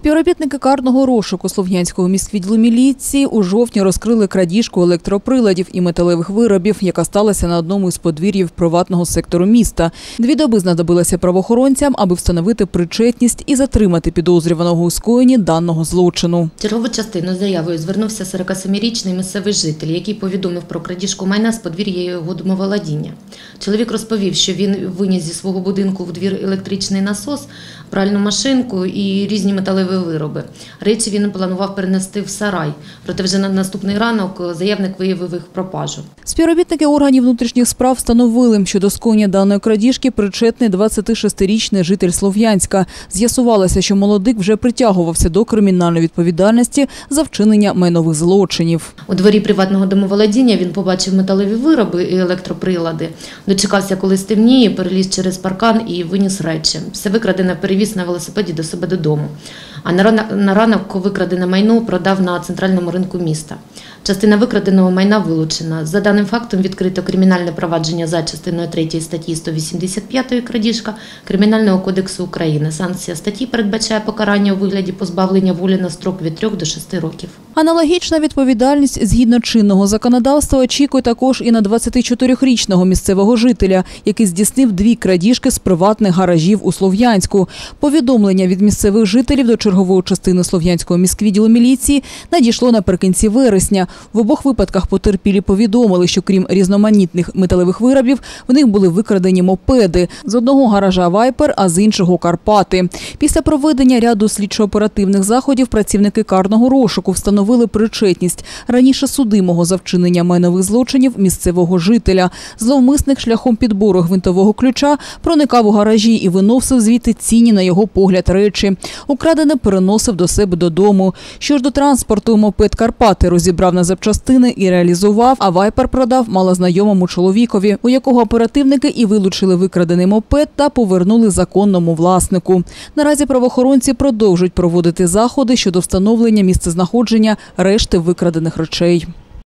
Співробітники карного розшуку Слов'янського міськвідділу міліції у жовтні розкрили крадіжку електроприладів і металевих виробів, яка сталася на одному із подвір'їв приватного сектору міста. Дві доби знадобилося правоохоронцям, аби встановити причетність і затримати підозрюваного у скоєнні даного злочину. Чергову частину заявою звернувся 47-річний місцевий житель, який повідомив про крадіжку майна з подвір'я його домоволодіння. Чоловік розповів, що він виніс зі свого будинку в двір електричний насос, пральну машинку і різні металеві вироби. Речі він планував перенести в сарай, проте вже на наступний ранок заявник виявив їх пропажу. Співробітники органів внутрішніх справ встановили, що до скоєння даної крадіжки причетний 26-річний житель Слов'янська. З'ясувалося, що молодик вже притягувався до кримінальної відповідальності за вчинення майнових злочинів. У дворі приватного домоволодіння він побачив металеві вироби і електроприлади. Дочекався, коли стемніє, переліз через паркан і виніс речі. Все викрадене перевіз на велосипеді до себе додому. А на ранок, викрадене майно продав на центральному ринку міста. Частина викраденого майна вилучена. За даним фактом відкрито кримінальне провадження за частиною 3 статті 185 крадіжка Кримінального кодексу України. Санкція статті передбачає покарання у вигляді позбавлення волі на строк від 3 до 6 років. Аналогічна відповідальність згідно чинного законодавства очікує також і на 24-річного місцевого жителя, який здійснив дві крадіжки з приватних гаражів у Слов'янську. Повідомлення від місцевих жителів до чергової частини Слов'янського міськвідділу міліції надійшло наприкінці вересня. В обох випадках потерпілі повідомили, що крім різноманітних металевих виробів, в них були викрадені мопеди з одного гаража Вайпер, а з іншого Карпати. Після проведення ряду слідчо-оперативних заходів працівники карного розшуку встановили причетність раніше судимого за вчинення майнових злочинів місцевого жителя. Зловмисник шляхом підбору гвинтового ключа проникав у гаражі і виносив звідти цінні на його погляд речі. Украдене переносив до себе додому. Що ж до транспорту, мопед Карпати розібрав на запчастини і реалізував, а вайпер продав малознайомому чоловікові, у якого оперативники і вилучили викрадений мопед та повернули законному власнику. Наразі правоохоронці продовжують проводити заходи щодо встановлення місцезнаходження решти викрадених речей.